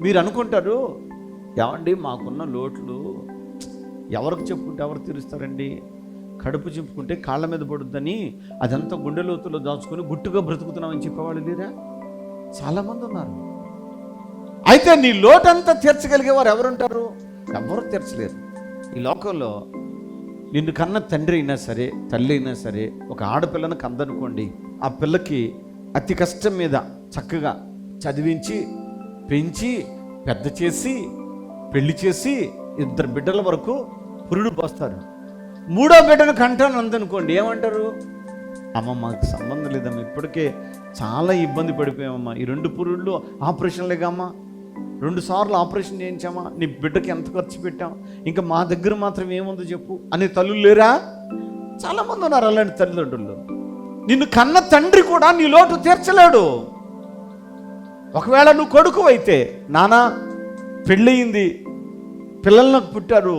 మీరు అనుకుంటారు ఏమండి మాకున్న లోట్లు ఎవరికి చెప్పుకుంటే ఎవరు తీరుస్తారండి? కడుపు చెప్పుకుంటే కాళ్ళ మీద పడుద్దని అదంతా గుండె లోతులో దాచుకొని గుట్టుగా బ్రతుకుతున్నామని చెప్పేవాళ్ళు లేరా? చాలామంది ఉన్నారు. అయితే నీ లోటంతా తీర్చగలిగేవారు ఎవరుంటారు? ఎవరు తీర్చలేరు. ఈ లోకంలో నిన్ను కన్న తండ్రి అయినా సరే తల్లి అయినా సరే ఒక ఆడపిల్లను కందనుకోండి. ఆ పిల్లకి అతి కష్టం మీద చక్కగా చదివించి పెంచి పెద్ద చేసి పెళ్ళి చేసి ఇద్దరు బిడ్డల వరకు పురుడు పోస్తారు. మూడో బిడ్డను కంటాను అందనుకోండి ఏమంటారు? అమ్మ మాకు సంబంధం లేదమ్మా ఇప్పటికే చాలా ఇబ్బంది పడిపోయామమ్మా. ఈ రెండు పురుళ్ళు ఆపరేషన్లేగామ్మా రెండు సార్లు ఆపరేషన్ చేయించామా. నీ బిడ్డకి ఎంత ఖర్చు పెట్టాం. ఇంకా మా దగ్గర మాత్రం ఏముందో చెప్పు. అనే తల్లులు లేరా? చాలామంది ఉన్నారు అలాంటి తల్లిదండ్రులు. నిన్ను కన్న తండ్రి కూడా నీ లోటు తీర్చలేడు. ఒకవేళ నువ్వు కొడుకు అయితే నానా పెళ్ళయింది పిల్లలకు నాకు పుట్టారు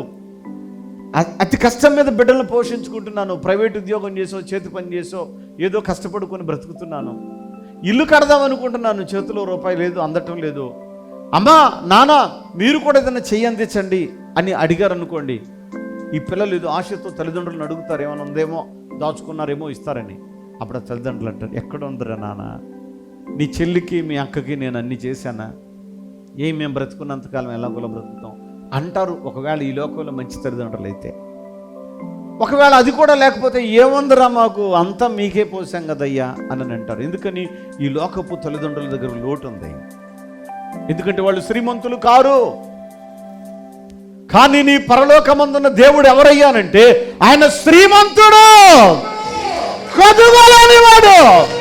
అతి కష్టం మీద బిడ్డలను పోషించుకుంటున్నాను ప్రైవేట్ ఉద్యోగం చేసో చేతి పని చేసో ఏదో కష్టపడుకొని బ్రతుకుతున్నాను. ఇల్లు కడదాం అనుకుంటున్నాను చేతిలో రూపాయి లేదు అందటం లేదు. అమ్మా నాన్న మీరు కూడా ఏదైనా చెయ్యి అందించండి అని అడిగారు అనుకోండి ఈ పిల్లలు ఏదో ఆశతో తల్లిదండ్రులను అడుగుతారు ఏమైనా ఉందేమో దాచుకున్నారేమో ఇస్తారని. అప్పుడు ఆ తల్లిదండ్రులు అంటారు ఎక్కడ ఉందిరా నాన్న నీ చెల్లికి మీ అక్కకి నేను అన్ని చేశానా? ఏం మేము బ్రతుకున్నంతకాలం ఎలాగోలా బ్రతుకుతాం? అంటారు ఒకవేళ ఈ లోకంలో మంచి తల్లిదండ్రులు అయితే. ఒకవేళ అది కూడా లేకపోతే ఏముందిరా మాకు? అంతా మీకే పోసాం కదయ్యా అని అంటారు. ఎందుకని? ఈ లోకపు తల్లిదండ్రుల దగ్గర లోటు ఉంది. ఎందుకంటే వాళ్ళు శ్రీమంతులు కారు. కానీ నీ పరలోకమందున్న దేవుడు ఎవరయ్యానంటే ఆయన శ్రీమంతుడు. కదుగలేని వాడు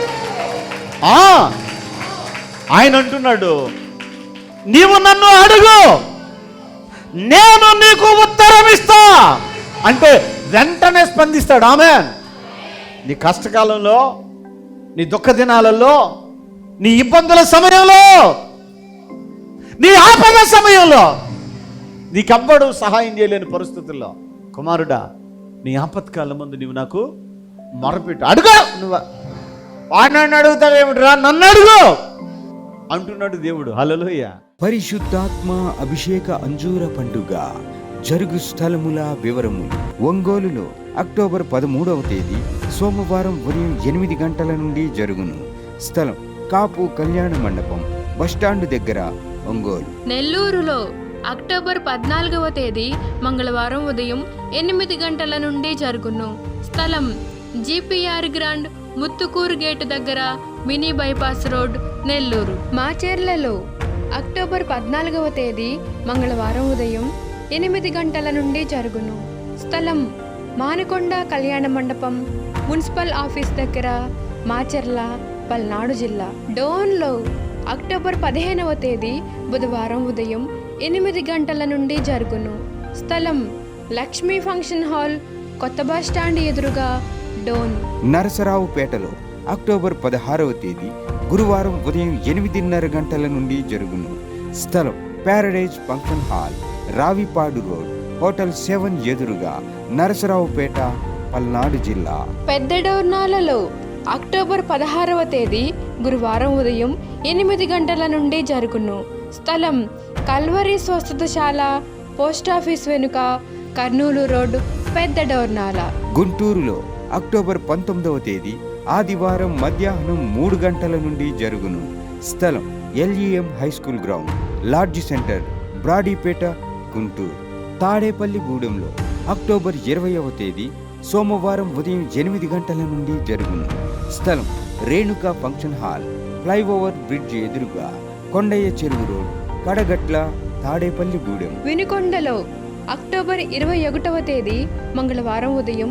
ఆయన అంటున్నాడు నీవు నన్ను అడుగు నేను నీకు ఉత్తరం ఇస్తా. అంటే వెంటనే స్పందిస్తాడు ఆమె నీ కష్టకాలంలో నీ దుఃఖ దినాలలో నీ ఇబ్బందుల సమయంలో నీ ఆపద సమయంలో నీకెవ్వడు సహాయం చేయలేని పరిస్థితుల్లో కుమారుడా నీ ఆపత్కాలం ముందు నీవు నాకు మొరపెట్టు. అడుగు నువ్వు. వాడు నన్ను అడుగుతావేమిట్రా నన్ను అడుగు! అంటున్నాడు దేవుడు. హల్లెలూయా. పరిశుద్ధాత్మ అభిషేక అంజూర పండుగ జరుగు స్థలముల వివరము. ఒంగోలులో అక్టోబర్ పదమూడవ తేదీ సోమవారం ఉదయం ఎనిమిది గంటల నుండి జరుగును. స్థలం కాపు కళ్యాణ మండపం బస్టాండ్ దగ్గర ఒంగోలు. నెల్లూరులో అక్టోబర్ పద్నాలుగవ తేదీ మంగళవారం ఉదయం ఎనిమిది గంటల నుండి జరుగును. స్థలం జిపిఆర్ గ్రాండ్ ముత్తుకూరు గేటు దగ్గర మినీ బైపాస్ రోడ్ నెల్లూరు. మాచేర్లలో అక్టోబర్ పద్నాలుగవ తేదీ మంగళవారం ఉదయం ఎనిమిది గంటల నుండి జరుగును. స్థలం మానకొండ కళ్యాణ మండపం మున్సిపల్ ఆఫీస్ దగ్గర మాచెర్ల పల్నాడు జిల్లా. డోన్లో అక్టోబర్ పదిహేనవ తేదీ బుధవారం ఉదయం ఎనిమిది గంటల నుండి జరుగును. స్థలం లక్ష్మీ ఫంక్షన్ హాల్ కొత్త బస్ స్టాండ్ ఎదురుగా డోన్. నరసరావుపేటలో అక్టోబర్ పదహారవ తేదీ గురువారం ఉదయం ఎనిమిదిన్నర గంటల నుండి జరుగును. స్థలం paradise function hall Ravipadu road hotel seven ఎదురుగా నరసరావుపేట పల్నాడు జిల్లా. పెద్ద డోర్నాలలో అక్టోబర్ పదహారవ తేదీ గురువారం ఉదయం ఎనిమిది గంటల నుండి జరుగును. స్థలం కల్వరి స్వస్థతశాల పోస్టాఫీస్ వెనుక కర్నూలు రోడ్ పెద్ద డోర్నాల. గుంటూరులో అక్టోబర్ పంతొమ్మిదవ తేదీ ఆదివారం మధ్యాహ్నం మూడు గంటల నుండి జరుగును. స్థలం LEM high school ground lodge centre Brodipet Guntur. Tadepalli గూడెంలో October ఇరవైవ తేదీ సోమవారం ఉదయం ఎనిమిది గంటల నుండి జరుగును. స్థలం Renuka function hall flyover bridge ఎదురుగా కొండయ్య చెరువు రోడ్ కడగట్ల తాడేపల్లి గూడెం. వినుకొండలో అక్టోబర్ ఇరవై ఒకటవ తేదీ మంగళవారం ఉదయం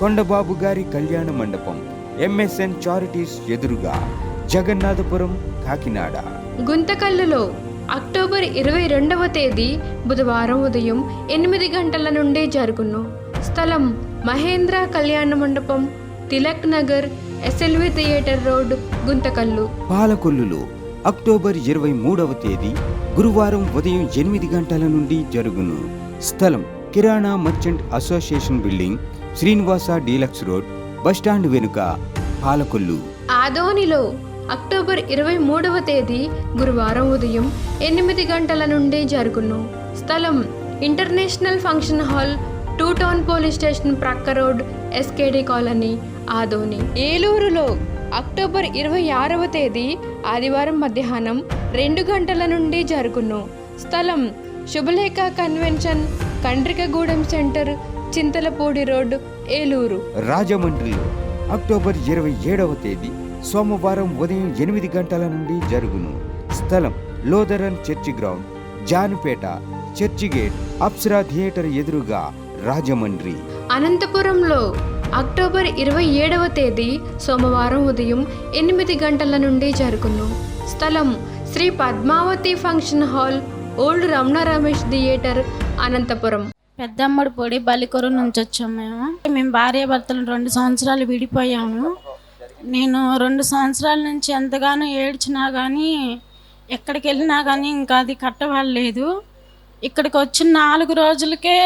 కొండబాబు గారి కళ్యాణ మండపం ఎంఎస్ఎన్ చారిటీస్ ఎదురుగా జగన్నాథపురం కాకినాడ. గుంతకల్లులో అక్టోబర్ ఇరవై రెండవ తేదీ బుధవారం ఉదయం ఎనిమిది గంటల నుండి జరుగును. స్థలం మహేంద్ర కళ్యాణ మండపం Tilak Nagar SLV theatre road Guntakal. పాలకొల్లులో October ఇరవై మూడవ తేదీ గురువారం ఉదయం ఎనిమిది గంటల నుండి జరుగును. స్థలం కిరాణా merchant association building Srinivasa deluxe road bus stand వెనుక పాలకొల్లు. ఆదోనిలో అక్టోబర్ ఇరవై మూడవ తేదీ గురువారం ఉదయం ఎనిమిది గంటల నుండి జరుగును. స్థలం international function hall two town police station ప్రక్క రోడ్ ఎస్కేడి కాలనీ ఆదోని. ఏలూరులో అక్టోబర్ ఇరవై ఆరవ తేదీ ఆదివారం మధ్యాహ్నం రెండు గంటల నుండి జరుగును. స్థలం Subhalekha convention Kandrikagudem centre Chintalapudi road Eluru. రాజమండ్రిలో అక్టోబర్ ఇరవై ఏడవ తేదీ సోమవారం ఉదయం ఎనిమిది గంటల నుండి జరుగును. స్థలం Lutheran church ground Janupeta church gate Apsara theatre ఎదురుగా రాజమండ్రి. అనంతపురంలో అక్టోబర్ ఇరవై ఏడవ తేదీ సోమవారం ఉదయం ఎనిమిది గంటల నుండి జరుగును. స్థలం Sri Padmavathi function hall old Ramana Ramesh theatre Anantapur. పెద్దమ్మడి పొడి బలికొరు నుంచి వచ్చాము మేము. మేము భార్యాభర్తలు రెండు సంవత్సరాలు విడిపోయాము. నేను రెండు సంవత్సరాల నుంచి ఎంతగానో ఏడ్చినా కానీ ఎక్కడికి వెళ్ళినా కానీ ఇంకా అది కట్టబడలేదు. ఇక్కడికి వచ్చిన నాలుగు రోజులకే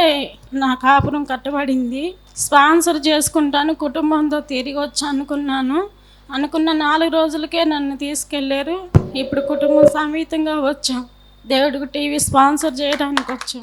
నా కాపురం కట్టబడింది. స్పాన్సర్ చేసుకుంటాను కుటుంబంతో తిరిగి వచ్చి అనుకున్నాను. అనుకున్న నాలుగు రోజులకే నన్ను తీసుకెళ్ళారు ఇప్పుడు కుటుంబం సమేతంగా వచ్చాం. దేవుడికి టీవీ స్పాన్సర్ చేయడానికి వచ్చాం.